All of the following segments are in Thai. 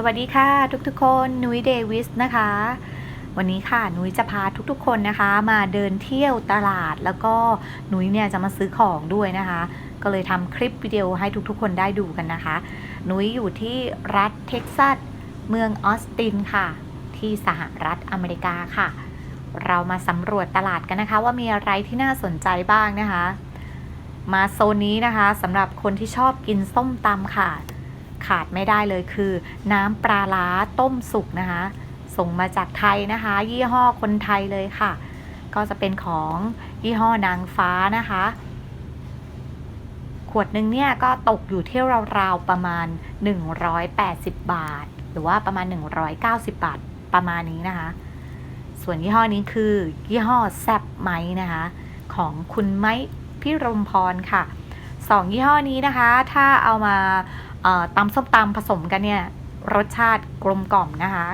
สวัสดีค่ะทุกๆคนนุ้ยเดวิสนะคะ วันนี้ค่ะนุ้ยจะพาทุกๆคนนะคะ มาเดินเที่ยวตลาดแล้วก็นุ้ยเนี่ยจะมาซื้อของด้วยนะคะ ก็เลยทำคลิปวิดีโอให้ทุกๆ คนได้ดูกันนะคะ นุ้ยอยู่ที่รัฐเท็กซัสเมืองออสตินค่ะ ที่สหรัฐอเมริกาค่ะ เรามาสำรวจตลาดกันนะคะ ว่ามีอะไรที่น่าสนใจบ้างนะคะ มาโซนนี้นะคะสำหรับคนที่ชอบกินส้มตำค่ะ ขาดไม่ได้เลยคือ น้ำปลาล้าต้มสุกนะคะ ส่งมาจากไทยนะคะ ยี่ห้อคนไทยเลยค่ะ ก็จะเป็นของยี่ห้อนางฟ้านะคะ ขวดหนึ่งเนี่ยก็ตกอยู่ที่ราวๆประมาณ 180 บาท หรือว่าประมาณ 190 บาทประมาณนี้นะคะ ส่วนยี่ห้อนี้คือ ยี่ห้อแซบไม้นะคะ ของคุณไม้พิรมพรค่ะสองยี่ห้อนี้นะคะ ถ้าเอามา ตำส้มตำผสมกันเนี่ย รสชาติกลมกล่อมนะคะ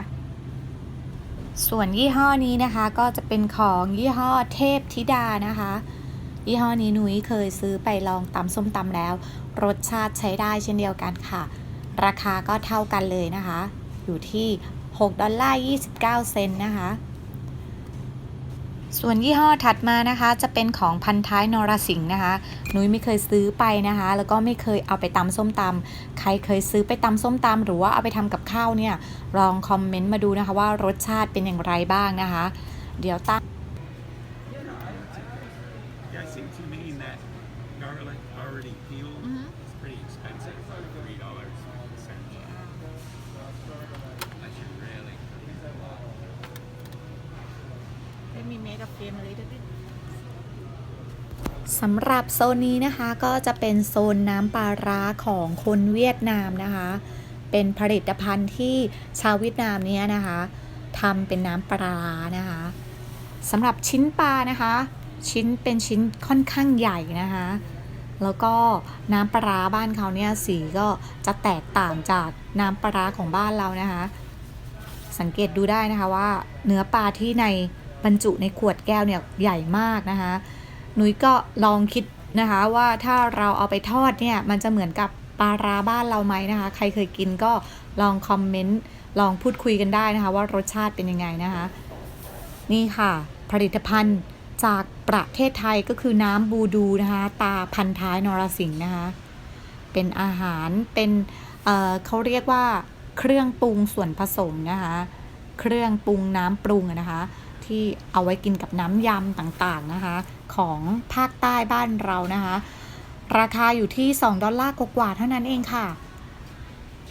ส่วนยี่ห้อนี้นะคะก็จะเป็นของยี่ห้อเทพธิดานะคะ ยี่ห้อนี้นุ้ยเคยซื้อไปลองตำส้มตำแล้ว รสชาติใช้ได้เช่นเดียวกันค่ะ ราคาก็เท่ากันเลยนะคะ อยู่ที่ 6 ดอลลาร์ 29 เซนต์นะคะ ส่วนยี่ห้อถัดมานะคะ จะเป็นของพันท้ายนรสิงห์นะคะ นุ้ยไม่เคยซื้อไปนะคะ แล้วก็ไม่เคยเอาไปตำส้มตำใครเคยซื้อไปตำส้มตำหรือว่าเอาไปทำกับข้าวเนี่ย ลองคอมเมนต์มาดูนะคะว่ารสชาติเป็นอย่างไรบ้างนะคะ เดี๋ยวตั้ง Yeah, I seem to mean that garlic already peeled is pretty expensive, three dollars cents. I สำหรับโซนนี้นะคะก็จะเป็นโซนน้ำปลาร้าของคนเวียดนามนะคะ เป็นผลิตภัณฑ์ที่ชาวเวียดนามเนี้ยนะคะทำเป็นน้ำปลาร้านะคะสำหรับชิ้นปลานะคะ ชิ้นเป็นชิ้นค่อนข้างใหญ่นะคะ แล้วก็น้ำปลาร้าบ้านเขาเนี่ยสีก็จะแตกต่างจากน้ำปลาร้าของบ้านเรานะคะ สังเกตดูได้นะคะว่าเนื้อปลาที่ใน บรรจุในขวดแก้วเนี่ยใหญ่มากนะคะหนุยก็ลองคิดนะคะว่าถ้าเราเอาไปทอดเนี่ยมันจะเหมือนกับปลาร้าบ้านเราไหมนะคะ ใครเคยกินก็ลองคอมเมนต์ลองพูดคุยกันได้นะคะ ว่ารสชาติเป็นยังไงนะคะ นี่ค่ะ ผลิตภัณฑ์จากประเทศไทยก็คือน้ำบูดูนะคะ ตาพันท้ายนรสิงห์นะคะ เป็นอาหารเป็นเเขาเรียกว่าเครื่องปรุงส่วนผสมนะคะ เครื่องปรุงน้ำปรุงนะคะ ที่เอาไว้กินกับน้ำยำต่างๆนะคะ ของภาคใต้บ้านเรานะคะ ราคาอยู่ที่ 2 ดอลลาร์กว่าๆเท่านั้นเองค่ะ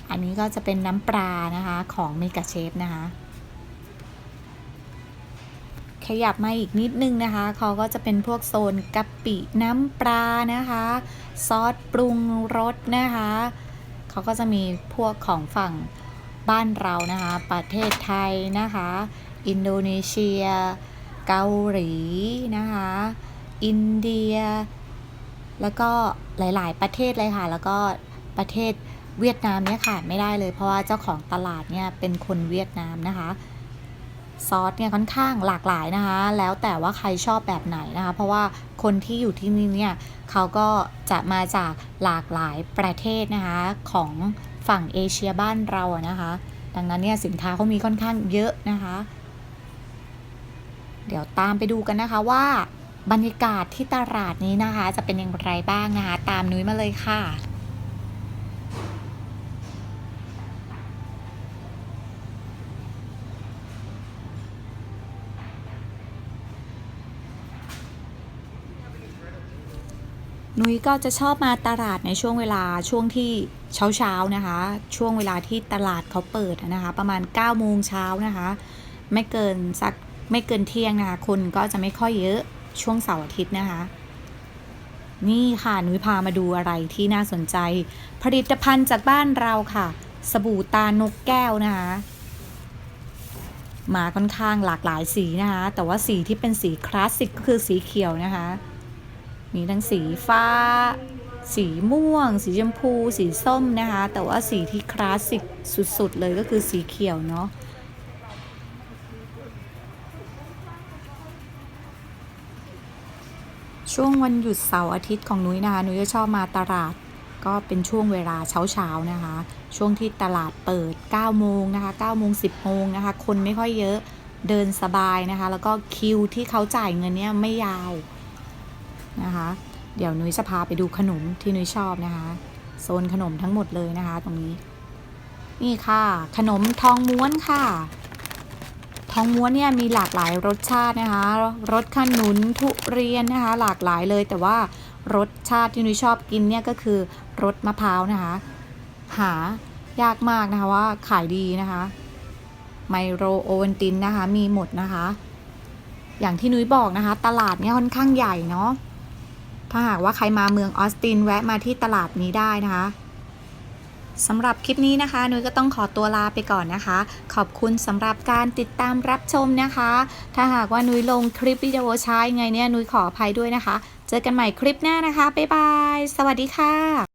อันนี้ก็จะเป็นน้ำปลานะคะของเมกาเชฟนะคะขยับมาอีกนิดนึงนะคะ เขาก็จะเป็นพวกโซนกะปิน้ำปลานะคะ ซอสปรุงรสนะคะ เขาก็จะมีพวกของฝั่งบ้านเรานะคะ ประเทศไทยนะคะ อินโดนีเซีย เกาหลีนะคะ อินเดีย แล้วก็หลาย ๆ ประเทศเลยค่ะ แล้วก็ประเทศเวียดนามเนี่ยขาดไม่ได้เลย เพราะว่าเจ้าของตลาดเนี่ยเป็นคนเวียดนามนะคะซอสเนี่ยค่อนข้างหลากหลายนะคะ แล้วแต่ว่าใครชอบแบบไหนนะคะ เพราะว่าคนที่อยู่ที่นี่เนี่ยเขาก็จะมาจากหลากหลายประเทศนะคะของฝั่งเอเชียบ้านเราอะนะคะ ดังนั้นเนี่ยสินค้าเขามีค่อนข้างเยอะนะคะ เดี๋ยวตามไปดูกันนะคะว่า บรรยากาศที่ตลาดนี้นะคะ จะเป็นอย่างไรบ้างนะคะ ตามนุ้ยมาเลยค่ะนุ้ยก็จะชอบมาตลาดในช่วงเวลาช่วงที่เช้าเช้านะคะ ช่วงเวลาที่ตลาดเขาเปิดนะคะ ประมาณ9โมงเช้านะคะ ไม่เกินสัก ไม่เกินเที่ยงนะคะคนก็จะไม่ค่อยเยอะช่วงเสาร์อาทิตย์นะคะ นี่ค่ะนุ้ยพามาดูอะไรที่น่าสนใจ ผลิตภัณฑ์จากบ้านเราค่ะ สบู่ตานกแก้วนะคะมาค่อนข้างหลากหลายสีนะคะ แต่ว่าสีที่เป็นสีคลาสสิกก็คือสีเขียวนะคะ มีทั้งสีฟ้า สีม่วง สีชมพู สีส้มนะคะ แต่ว่าสีที่คลาสสิกสุดๆเลยก็คือสีเขียวเนาะ ช่วงวันหยุดเสาร์อาทิตย์ของนุ้ยนะคะนุ้ยจะชอบมาตลาด ก็เป็นช่วงเวลาเช้าๆนะคะ ช่วงที่ตลาดเปิด 9 โมงนะคะ9โมง 10 โมงนะคะ คนไม่ค่อยเยอะเดินสบายนะคะ แล้วก็คิวที่เขาจ่ายเงินเนี่ยไม่ยาวนะคะ เดี๋ยวนุ้ยจะพาไปดูขนมที่นุ้ยชอบนะคะ โซนขนมทั้งหมดเลยนะคะ ตรงนี้ นี่ค่ะ ขนมทองม้วนค่ะ ทองม้วนเนี่ยมีหลากหลายรสชาตินะคะรสขนุนทุเรียนนะคะ หลากหลายเลยแต่ว่ารสชาติที่นุ้ยชอบกินเนี่ยก็คือรสมะพร้าวนะคะ หายากมากนะคะว่าขายดีนะคะ ไมโรโอวันตินนะคะมีหมดนะคะ อย่างที่นุ้ยบอกนะคะ ตลาดเนี่ยค่อนข้างใหญ่เนาะถ้าหากว่าใครมาเมืองออสตินแวะมาที่ตลาดนี้ได้นะคะ สำหรับคลิปนี้นะคะนุ้ยก็ต้องขอตัวลาไปก่อนนะคะ ขอบคุณสำหรับการติดตามรับชมนะคะ ถ้าหากว่านุ้ยลงคลิปวิดีโอช้ายังไงเนี่ยนุ้ยขออภัยด้วยนะคะ เจอกันใหม่คลิปหน้านะคะ บ๊ายบาย สวัสดีค่ะ